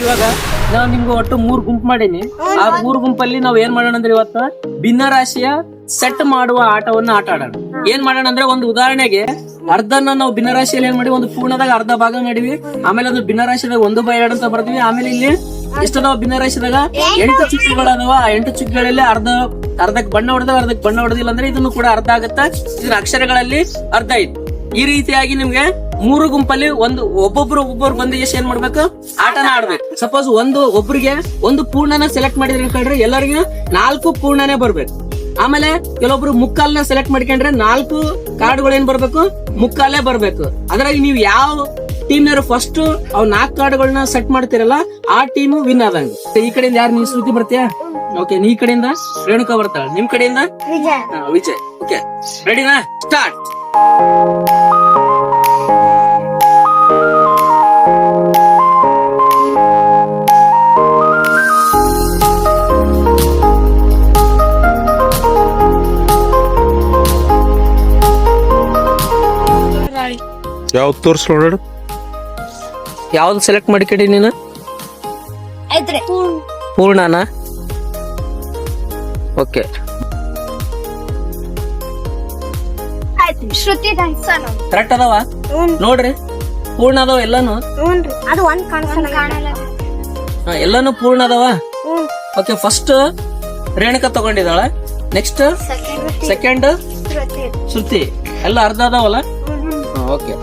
ಇವಾಗ ನಾವು ನಿಮ್ಗೆ ಒಟ್ಟು ಮೂರ್ ಗುಂಪು ಮಾಡೀನಿ. ಆ ಮೂರ್ ಗುಂಪಲ್ಲಿ ನಾವ್ ಏನ್ ಮಾಡೋಣ ಅಂದ್ರೆ ಇವತ್ತು ಭಿನ್ನರಾಶಿಯ ಸೆಟ್ ಮಾಡುವ ಆಟವನ್ನ ಆಟ ಆಡೋಣ. ಏನ್ ಮಾಡೋಣ ಅಂದ್ರೆ ಒಂದು ಉದಾಹರಣೆಗೆ ಅರ್ಧನ ನಾವು ಭಿನ್ನರಾಶಿಯಲ್ಲಿ ಏನ್ ಮಾಡಿ, ಒಂದು ಪೂರ್ಣದಾಗ ಅರ್ಧ ಭಾಗ ಮಾಡಿವಿ ಆಮೇಲೆ ಅದು ಭಿನ್ನರಾಶಿದಾಗ ಒಂದು ಬೈ ಎರಡು ಅಂತ ಬರ್ತೀವಿ ಆಮೇಲೆ ಇಲ್ಲಿ ಎಷ್ಟದಾವ ಭಿನ್ನರಾಶಿದಾಗ ಎಂಟು ಚುಕ್ಕಿಗಳದಾವ. ಆ ಎಂಟು ಚುಕ್ಕಿಗಳಲ್ಲಿ ಅರ್ಧ ಅರ್ಧಕ್ ಬಣ್ಣ ಹೊಡೆದಾಗ ಅರ್ಧಕ್ ಬಣ್ಣ ಹೊಡೆದಿಲ್ಲ ಅಂದ್ರೆ ಇದನ್ನು ಕೂಡ ಅರ್ಧ ಆಗುತ್ತಾ. ಇದನ್ನ ಅಕ್ಷರಗಳಲ್ಲಿ ಅರ್ಧ ಇತ್ತು ಈ ರೀತಿಯಾಗಿ ನಿಮ್ಗೆ ಮೂರು ಗುಂಪಲ್ಲಿ ಒಂದು ಒಬ್ಬೊಬ್ರು ಒಬ್ಬೊಬ್ರು ಬಂದು ಎಷ್ಟು ಏನ್ ಮಾಡ್ಬೇಕು? ಆಟನ ಆಡ್ಬೇಕು. ಸಪೋಸ್ ಒಂದು ಒಬ್ರಿಗೆ ಒಂದು ಪೂರ್ಣನ ಸೆಲೆಕ್ಟ್ ಮಾಡಿದ್ರೆ ಎಲ್ಲರಿಗೂ ನಾಲ್ಕು ಪೂರ್ಣನೆ ಬರ್ಬೇಕು. ಆಮೇಲೆ ಕೆಲವೊಬ್ರು ಮುಕ್ಕಾಲ್ನ ಸೆಲೆಕ್ಟ್ ಮಾಡ್ಕೊಂಡ್ರೆ ನಾಲ್ಕು ಕಾರ್ಡ್ಗಳು ಏನ್ ಬರ್ಬೇಕು? ಮುಕ್ಕಾಲೇ ಬರ್ಬೇಕು. ಅದ್ರಾಗ ನೀವು ಯಾವ ಟೀಮ್ನವರು ಫಸ್ಟ್ ಅವ್ ನಾಲ್ಕು ಕಾರ್ಡ್ಗಳನ್ನ ಸೆಟ್ ಮಾಡ್ತಿರಲ್ಲ ಆ ಟೀಮ್ ವಿನ್ ಆದಂಗ. ಈ ಕಡೆಯಿಂದ ಯಾರು ನೀವು ಶ್ರುತಿ ಬರ್ತೀಯಾ? ಓಕೆ ನೀ ಕಡೆಯಿಂದ? ರೇಣುಕಾ ಬರ್ತಾಳೆ. ನಿಮ್ ಕಡೆಯಿಂದ? ವಿಜಯ್. ಓಕೆ ರೆಡಿನಾ ಸ್ಟಾರ್ಟ್ ಯಾವ್ದು ತೋರ್ಸ್ ನೋಡೋಣ ಯಾವ್ದು ಸೆಲೆಕ್ಟ್ ಮಾಡ್ಕೊಂಡಿ ನೀನು? ಐತ್ರಿ. ಪೂರ್ಣನಾ? ಓಕೆ ಆಯ್ತು ಶ್ರುತಿ ಡ್ಯಾನ್ಸರ್ ಕರೆಕ್ಟ್ ಅದಾವ? ನೋಡ್ರಿ. ಪೂರ್ಣ ಅದಾವ ಎಲ್ಲಾನು? ಹ್ಞೂನ್ರಿ. ಅದು ಒಂದ್ ಕಾಣಿಸಲ್ಲ ಕಾಣಲ್ಲ. ಹಾ, ಎಲ್ಲಾನು ಪೂರ್ಣ ಅದಾವ okay first Renuka ತಗೊಂಡಿದ್ದಾಳೆ. Next second second Shruti. Shruti. ಎಲ್ಲ ಅರ್ಧ ಅದಾವಲ್ಲ? Oké.